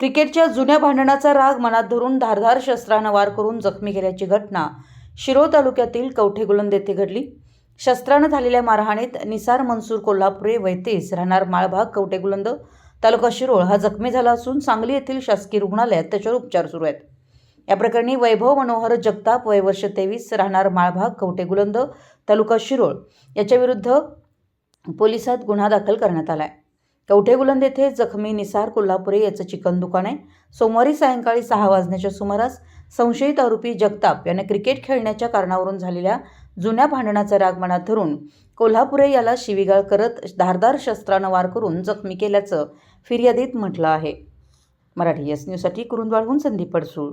क्रिकेटच्या जुन्या भांडणाचा राग मनात धरून धारधार शस्त्रानं वार करून जखमी केल्याची घटना शिरोळ तालुक्यातील कवठे गुलंद येथे घडली. शस्त्रानं झालेल्या मारहाणीत निसार मनसूर कोल्हापुरे वैतीस राहणार माळभाग कवठेगुलंद तालुका शिरोळ हा जखमी झाला असून सांगली येथील शासकीय रुग्णालयात त्याच्यावर उपचार सुरू आहेत. या प्रकरणी वैभव मनोहर जगताप वय वर्ष तेवीस राहणार माळभाग कवटेगुलंद तालुका शिरोळ याच्याविरुद्ध पोलिसात गुन्हा दाखल करण्यात आला आहे कवठे बुलंद येथे जखमी निसार कोल्हापुरे याचं चिकन दुकान आहे. सोमवारी सायंकाळी सहा वाजण्याच्या सुमारास संशयित आरोपी जगताप याने क्रिकेट खेळण्याच्या कारणावरून झालेल्या जुन्या भांडणाचा राग मनात धरून कोल्हापुरे याला शिवीगाळ करत धारदार शस्त्रानं वार करून जखमी केल्याचं फिर्यादीत म्हटलं आहे. मराठी एस न्यूजसाठी कुरुंदवाडहून संदीप पडसूळ.